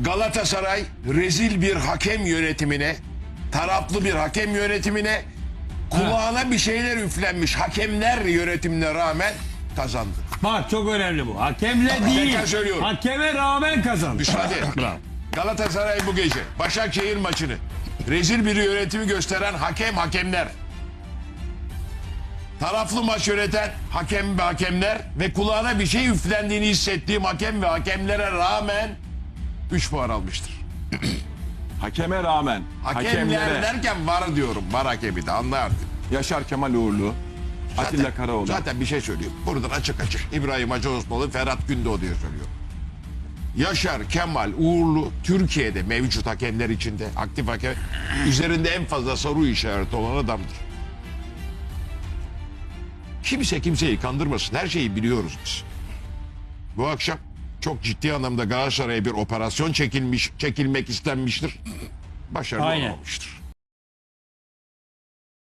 Galatasaray rezil bir hakem yönetimine, taraflı bir hakem yönetimine, kulağına bir şeyler üflenmiş hakemler yönetimine rağmen kazandı. Bak çok önemli bu. Hakemle değil. tekrar söylüyorum. Hakeme rağmen kazandı. Müsaade. Bravo. Galatasaray bu gece Başakşehir maçını rezil bir yönetimi gösteren hakem hakemler. Taraflı maç yöneten hakem ve hakemler ve kulağına bir şey üflendiğini hissettiğim hakem ve hakemlere rağmen 3 puan almıştır. Hakeme rağmen. Hakemler Hakemlere. derken var diyorum. Var hakemi de anla artık. Yaşar Kemal Uğurlu. Atilla Karaoğlu. Zaten bir şey söyleyeyim. Buradan açık açık. İbrahim Hacı Osmanlı, Ferhat Gündoğdu diye söylüyor. Yaşar Kemal Uğurlu Türkiye'de mevcut hakemler içinde aktif hakem üzerinde en fazla soru işareti olan adamdır. Kimse kimseyi kandırmasın. Her şeyi biliyoruz biz. Bu akşam çok ciddi anlamda Galatasaray'a bir operasyon çekilmiş, çekilmek istenmiştir. Başarılı Aynen. olmamıştır.